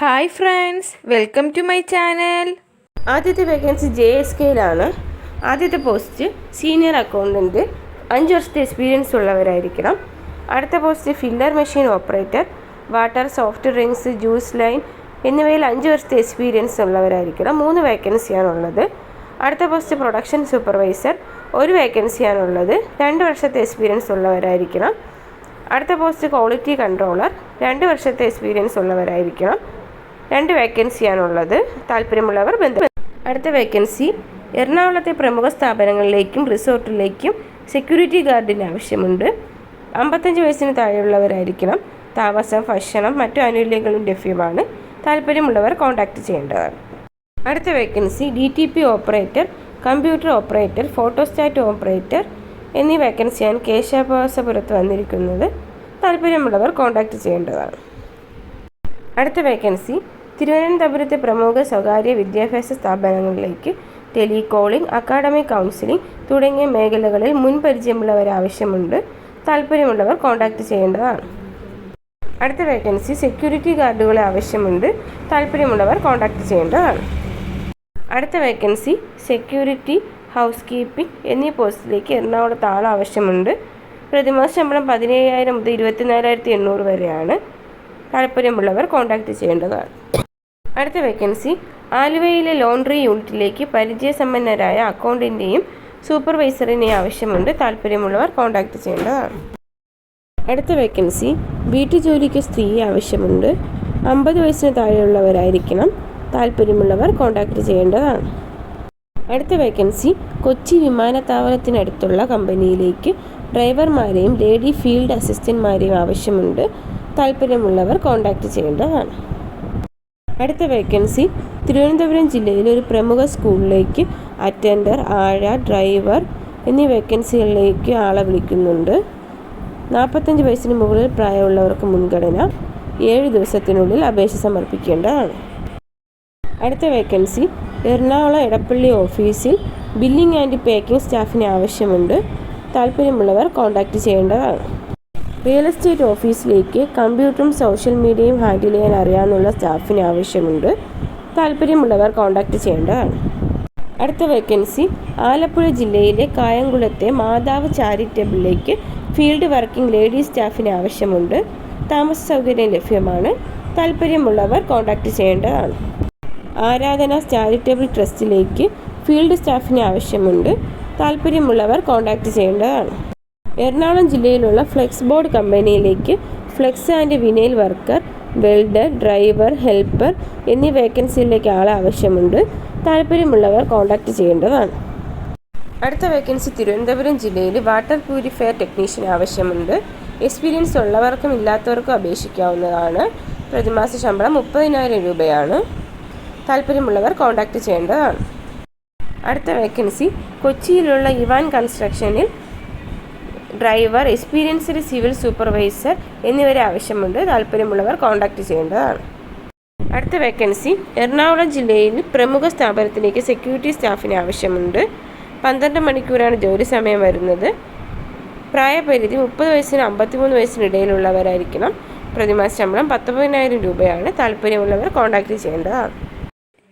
Hi friends welcome to my channel. ആദ്യത്തെ vacancy J S കെയിലാണ്. ആദ്യത്തെ പോസ്റ്റ് സീനിയർ അക്കൗണ്ടന്റ് അഞ്ച് വർഷത്തെ എക്സ്പീരിയൻസ് ഉള്ളവരായിരിക്കണം. അടുത്ത post filler machine operator water soft drinks juice line എന്നിവയിൽ അഞ്ച് വർഷത്തെ എക്സ്പീരിയൻസ് ഉള്ളവരായിരിക്കണം. മൂന്ന് വേക്കൻസിയാണുള്ളത്. അടുത്ത പോസ്റ്റ് പ്രൊഡക്ഷൻ സൂപ്പർവൈസർ ഒരു വേക്കൻസിയാണുള്ളത്. രണ്ട് വർഷത്തെ എക്സ്പീരിയൻസ് ഉള്ളവരായിരിക്കണം. അടുത്ത പോസ്റ്റ് ക്വാളിറ്റി കൺട്രോളർ രണ്ട് വർഷത്തെ എക്സ്പീരിയൻസ് ഉള്ളവരായിരിക്കണം. രണ്ട് വേക്കൻസിയാണുള്ളത് താല്പര്യമുള്ളവർ ബന്ധം അടുത്ത വേക്കൻസി എറണാകുളത്തെ പ്രമുഖ സ്ഥാപനങ്ങളിലേക്കും റിസോർട്ടിലേക്കും സെക്യൂരിറ്റി ഗാർഡിന് ആവശ്യമുണ്ട്. അമ്പത്തഞ്ച് വയസ്സിന് താഴെയുള്ളവരായിരിക്കണം. താമസം ഭക്ഷണം മറ്റു ആനുകൂല്യങ്ങളും ലഭ്യമാണ്. താല്പര്യമുള്ളവർ കോൺടാക്റ്റ് ചെയ്യേണ്ടതാണ്. അടുത്ത vacancy D T P operator computer operator photostat operator എന്നീ വേക്കൻസിയാണ് കേശവാസപുരത്ത് വന്നിരിക്കുന്നത്. താല്പര്യമുള്ളവർ കോൺടാക്റ്റ് ചെയ്യേണ്ടതാണ്. അടുത്ത വേക്കൻസി തിരുവനന്തപുരത്തെ പ്രമുഖ സ്വകാര്യ വിദ്യാഭ്യാസ സ്ഥാപനങ്ങളിലേക്ക് ടെലികോളിംഗ് അക്കാഡമിക് കൗൺസിലിംഗ് തുടങ്ങിയ മേഖലകളിൽ മുൻപരിചയമുള്ളവർ ആവശ്യമുണ്ട്. താല്പര്യമുള്ളവർ കോൺടാക്റ്റ് ചെയ്യേണ്ടതാണ്. അടുത്ത വേക്കൻസി സെക്യൂരിറ്റി ഗാർഡുകളെ ആവശ്യമുണ്ട്. താല്പര്യമുള്ളവർ കോൺടാക്റ്റ് ചെയ്യേണ്ടതാണ്. അടുത്ത വേക്കൻസി സെക്യൂരിറ്റി ഹൗസ് കീപ്പിംഗ് എന്നീ പോസ്റ്റിലേക്ക് എറണാകുളത്ത് ആൾ ആവശ്യമുണ്ട്. പ്രതിമാസ ശമ്പളം പതിനേഴായിരം മുതൽ ഇരുപത്തിനാലായിരത്തി എണ്ണൂറ് വരെയാണ്. താല്പര്യമുള്ളവർ കോൺടാക്റ്റ് ചെയ്യേണ്ടതാണ്. അടുത്ത വേക്കൻസി ആലുവയിലെ ലോണ്ടറി യൂണിറ്റിലേക്ക് പരിചയസമ്പന്നരായ അക്കൗണ്ടിന്റെയും സൂപ്പർവൈസറിനെയും ആവശ്യമുണ്ട്. താല്പര്യമുള്ളവർ കോൺടാക്റ്റ് ചെയ്യേണ്ടതാണ്. അടുത്ത വേക്കൻസി വീട്ടുജോലിക്ക് സ്ത്രീ ആവശ്യമുണ്ട്. അമ്പത് വയസ്സിന് താഴെയുള്ളവരായിരിക്കണം. താല്പര്യമുള്ളവർ കോൺടാക്റ്റ് ചെയ്യേണ്ടതാണ്. അടുത്ത വേക്കൻസി കൊച്ചി വിമാനത്താവളത്തിനടുത്തുള്ള കമ്പനിയിലേക്ക് ഡ്രൈവർമാരെയും ലേഡി ഫീൽഡ് അസിസ്റ്റന്റ്മാരെയും ആവശ്യമുണ്ട്. താല്പര്യമുള്ളവർ കോൺടാക്റ്റ് ചെയ്യേണ്ടതാണ്. അടുത്ത വേക്കൻസി തിരുവനന്തപുരം ജില്ലയിലെ ഒരു പ്രമുഖ സ്കൂളിലേക്ക് അറ്റൻഡർ ആഴ ഡ്രൈവർ എന്നീ വേക്കൻസികളിലേക്ക് ആളെ വിളിക്കുന്നുണ്ട്. നാൽപ്പത്തഞ്ച് വയസ്സിന് മുകളിൽ പ്രായമുള്ളവർക്ക് മുൻഗണന. ഏഴ് ദിവസത്തിനുള്ളിൽ അപേക്ഷ സമർപ്പിക്കേണ്ടതാണ്. അടുത്ത വേക്കൻസി എറണാകുളം എടപ്പള്ളി ഓഫീസിൽ ബില്ലിംഗ് ആൻഡ് പാക്കിംഗ് സ്റ്റാഫിന് ആവശ്യമുണ്ട്. താല്പര്യമുള്ളവർ കോൺടാക്റ്റ് ചെയ്യേണ്ടതാണ്. റിയൽ എസ്റ്റേറ്റ് ഓഫീസിലേക്ക് കമ്പ്യൂട്ടറും സോഷ്യൽ മീഡിയയും ഹാൻഡിൽ ചെയ്യാൻ അറിയാവുന്ന സ്റ്റാഫിന് ആവശ്യമുണ്ട്. താല്പര്യമുള്ളവർ കോൺടാക്റ്റ് ചെയ്യേണ്ടതാണ്. അടുത്ത വേക്കൻസി ആലപ്പുഴ ജില്ലയിലെ കായംകുളത്തെ മാതാവ് ചാരിറ്റബിളിലേക്ക് ഫീൽഡ് വർക്കിംഗ് ലേഡീസ് സ്റ്റാഫിന് ആവശ്യമുണ്ട്. താമസ സൗകര്യം ലഭ്യമാണ്. താല്പര്യമുള്ളവർ കോൺടാക്റ്റ് ചെയ്യേണ്ടതാണ്. ആരാധന ചാരിറ്റബിൾ ട്രസ്റ്റിലേക്ക് ഫീൽഡ് സ്റ്റാഫിന് ആവശ്യമുണ്ട്. താല്പര്യമുള്ളവർ കോൺടാക്റ്റ് ചെയ്യേണ്ടതാണ്. എറണാകുളം ജില്ലയിലുള്ള ഫ്ലെക്സ് ബോർഡ് കമ്പനിയിലേക്ക് flex and vinyl worker welder driver helper എന്നീ വേക്കൻസിയിലേക്ക് ആളെ ആവശ്യമുണ്ട്. താല്പര്യമുള്ളവർ കോൺടാക്റ്റ് ചെയ്യേണ്ടതാണ്. അടുത്ത വേക്കൻസി തിരുവനന്തപുരം ജില്ലയിൽ വാട്ടർ പ്യൂരിഫയർ ടെക്നീഷ്യൻ ആവശ്യമുണ്ട്. എക്സ്പീരിയൻസ് ഉള്ളവർക്കും ഇല്ലാത്തവർക്കും അപേക്ഷിക്കാവുന്നതാണ്. പ്രതിമാസ ശമ്പളം മുപ്പതിനായിരം രൂപയാണ്. താല്പര്യമുള്ളവർ കോൺടാക്റ്റ് ചെയ്യേണ്ടതാണ്. അടുത്ത വേക്കൻസി കൊച്ചിയിലുള്ള ഇവാൻ കൺസ്ട്രക്ഷനിൽ ഡ്രൈവർ എക്സ്പീരിയൻസ്ഡ് സിവിൽ സൂപ്പർവൈസർ എന്നിവരെ ആവശ്യമുണ്ട്. താല്പര്യമുള്ളവർ കോൺടാക്റ്റ് ചെയ്യേണ്ടതാണ്. അടുത്ത വേക്കൻസി. എറണാകുളം ജില്ലയിൽ പ്രമുഖ സ്ഥാപനത്തിലേക്ക് സെക്യൂരിറ്റി സ്റ്റാഫിന് ആവശ്യമുണ്ട്. പന്ത്രണ്ട് മണിക്കൂറാണ് ജോലി സമയം വരുന്നത്. പ്രായപരിധി മുപ്പത് വയസ്സിനും അമ്പത്തിമൂന്ന് വയസ്സിനിടയിലുള്ളവരായിരിക്കണം. പ്രതിമാസ ശമ്പളം പത്തൊമ്പതിനായിരം രൂപയാണ്. താല്പര്യമുള്ളവർ കോൺടാക്റ്റ് ചെയ്യേണ്ടതാണ്.